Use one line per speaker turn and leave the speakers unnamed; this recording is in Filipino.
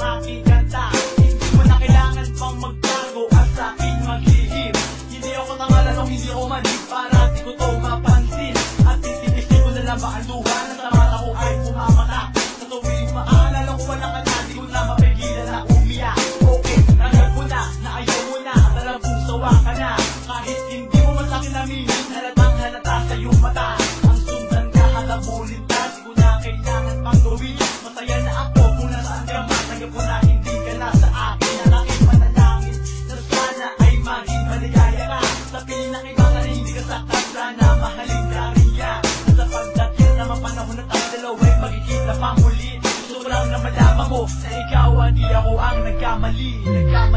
all I. nagkamali Nagkamali